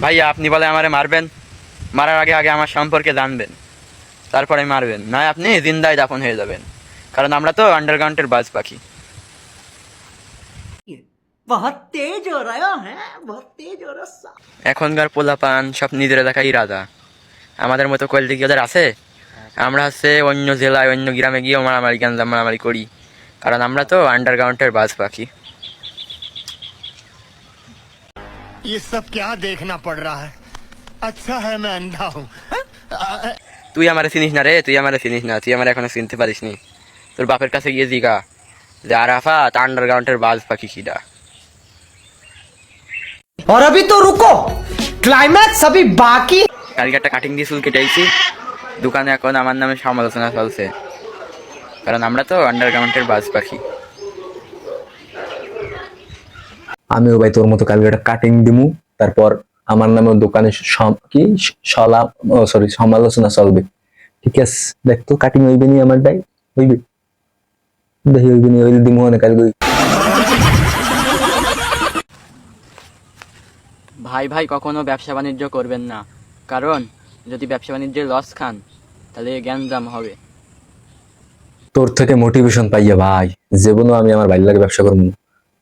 ভাইয়া আপনি বলে আমারে মারবেন। মারার আগে আগে আমার সম্পর্কে জানবেন। তারপরে মারবেন। না আপনি জিন্দায় দাফন হয়ে যাবেন। কারণ আমরা তো আন্ডারগ্রাউন্ডের বাজ পাখি। এখনকার পোলাপান সব নিজের এলাকায় রাজা। আমাদের মতো কোয়ালিটি কি ওদের আছে? আমরা হচ্ছে অন্য জেলায় অন্য গ্রামে গিয়েও মারামারি গান মারামারি করি। কারণ আমরা তো আন্ডারগ্রাউন্ডের বাজ পাখি। ये सब क्या देखना पड़ रहा है अच्छा है मैं अंधा हूँ তুই আমারে চিনিস না রে তুই আমারে চিনিস না তুই আমার এখনো চিনতে পারিস নি তোর বাপের কাছে গিয়ে জিগা যে আরাফাত আন্ডারগ্রাউন্ডের বাজ পাখি কিডা और अभी तो रुको क्लाइमैक्स अभी बाकी কালকে একটা কাটিং দিয়ে চুল কেটেছি দোকানে এখন আমার নামে সমালোচনা চলছে কারণ আমরা তো আন্ডারগ্রাউন্ডের বাজ পাখি আমিও ভাই তোর মতো কালকে একটা কাটিং দিমু। তারপর আমার নামে দোকানে কি? সলা সরি সমালোচনা চলবে। ঠিক আছে দেখ তো কাটিং হইবে নি আমার ভাই? হইবে। দেখি হইবে নি হইলে দিমু অনেক কালকে। ভাই ভাই কখনো ব্যবসা বাণিজ্য করবেন না। কারণ যদি ব্যবসা বাণিজ্যে লস খান তাহলে জ্ঞানজাম হবে। তোর থেকে মোটিভেশন পাইয়া ভাই জীবনও আমি আমার বাইর লাগে ব্যবসা করব।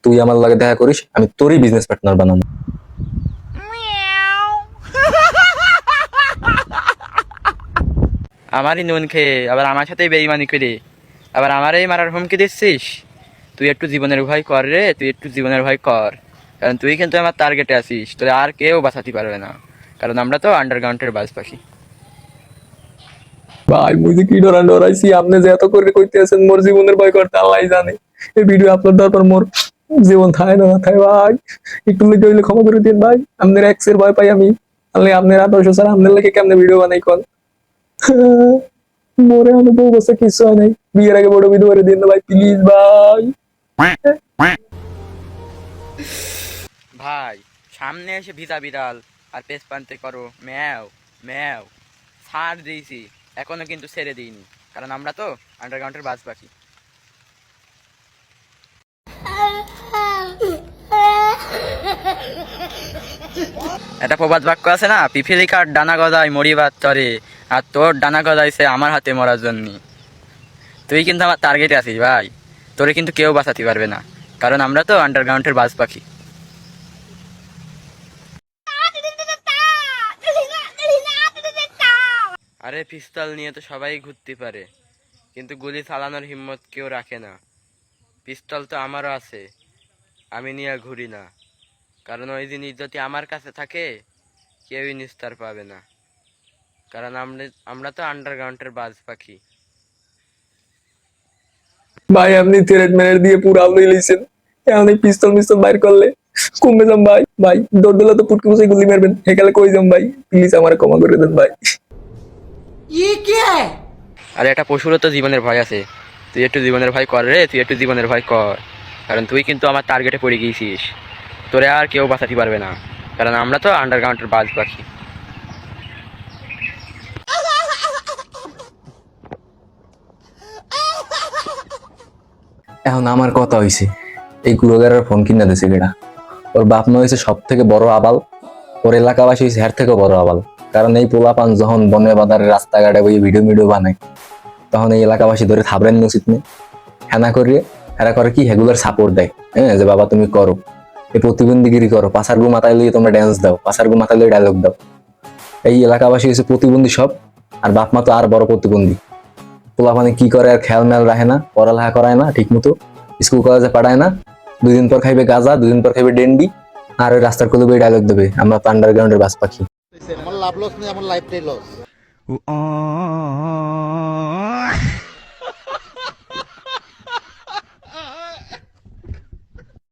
তুই আমার লাগে দেখা করিস আমি তোরই বিজনেস পার্টনার বানাবো। আমারই নুন খেয়ে আবার আমার সাথেই বেইমানি করে। আবার আমারই মারার হুমকি দিচ্ছিস? তুই একটু জীবনের ভয় কর রে তুই একটু জীবনের ভয় কর। কারণ তুই কিন্তু আমার টার্গেটে আছিস তোরে আর কেউ বাঁচাতে পারবে না। কারণ আমরা তো আন্ডারগ্রাউন্ডের বাস পাখি ভাই মুই যে কি ডরান ডরাইছি আপনি যে এত করে কইতে আছেন মোর জীবনের ভয় করতে আল্লাহ জানে। এই ভিডিও আপলোড দেওয়ার পর মোর জীবন থায় না, থায় ভাই। একটু লেগে হইলে ক্ষমা করে দিন ভাই। আপনার এক্সের ভয় পাই আমি। আল্লাহ আপনার আদর্শ স্যার আপনার লেগে কেমনে ভিডিও বানাই কল মোরে আমি বউ বসে কিছু হয় নাই। বিয়ের আগে বড় ভিডিও করে দিন ভাই প্লিজ ভাই। ভাই, সামনে এসে ভিজা বিড়াল আর পেস পান্তে করো। ম্যাও ম্যাও। ছাড় দিয়েছি, এখনও কিন্তু ছেড়ে দিইনি। কারণ আমরা তো আন্ডারগ্রাউন্ডের বাজ পাখি একটা প্রবাদ বাক্য আছে না? পিফিলিকার ডানা গজায় মরিবার তরে, আর তোর ডানা গজাইছে আমার হাতে মরার জন্য। তুই কিন্তু আমার টার্গেটে আছিস ভাই। তোরে কিন্তু কেউ বাঁচাতে পারবে না। কারণ আমরা তো আন্ডারগ্রাউন্ডের বাজ পাখি। আরে পিস্তল নিয়ে তো সবাই ঘুরতে পারে। কিন্তু গুলি চালানোর হিম্মত কেউ রাখে না। পিস্তল তো আমারও আছে। আমি নিয়ে ঘুরি না। কারণ ওই জিনিস যদি আমার কাছে থাকে কেউই নিস্তার পাবে না। কারণ আমরা আমরা তো আন্ডারগ্রাউন্ডের বাজ পাখি। ভাই আপনি থ্রেড ম্যানের দিয়ে পুরো আউলে লিছেন অনেক পিস্তল মিস্তল বাইর করলে কমে যাম ভাই। ভাই দৌড় তো পুটকে বসে গুলি মারবেন। হেকালে কই যাম ভাই? প্লিজ আমার ক্ষমা করে দেন ভাই। ই কি? আরে একটা পশুর তো জীবনের ভয় আছে। তুই একটু জীবনের ভয় কর রে তুই একটু জীবনের ভয় কর। কারণ তুই কিন্তু আমার টার্গেটে পড়ে গিয়েছিস। তোরে আর কেউ বাঁচাতে পারবে না। কারণ আমরা তো আন্ডারগ্রাউন্ডের বাজ পাখি এখন আমার কথা হইছে, এই গুলোগারের ফোন কিনা দিছে কেডা ওর বাপ মা হয়েছে সব থেকে বড় আবাল, ওর এলাকাবাসী হয়েছে এর থেকে বড় আবাল। কারণ এই পোলাপান যখন বনে বাজারে রাস্তাঘাটে বই ভিডিও মিডিও বানায়, তখন এই এলাকাবাসী ধরে থাবড়েন উচিত নেই। হেনা করিয়ে এরা করে কি, হেগুলার সাপোর্ট দেয়। হ্যাঁ যে বাবা তুমি করো। এই প্রতিবন্ধীগিরি করো পাশার গু মাথায় লইয়ে তোমরা ড্যান্স দাও পাশার গু মাথায় লইয়ে ডায়লগ দাও। এই এলাকাবাসী হচ্ছে প্রতিবন্ধী সব আর বাপ মা তো আর বড় প্রতিবন্ধী। পোলাপানে কি করে আর খেয়াল মেয়াল রাখে না পড়ালেখা করায় না ঠিক মতো স্কুল কলেজে পাঠায় না দুদিন পর খাইবে গাজা দুদিন পর খাইবে ডেন্ডি আর ওই রাস্তার কোলে বই ডায়লগ দেবে আমরা তো আন্ডারগ্রাউন্ডের বাস পাখি। আমার লাভ লস নেই আমার লাইফটাই লস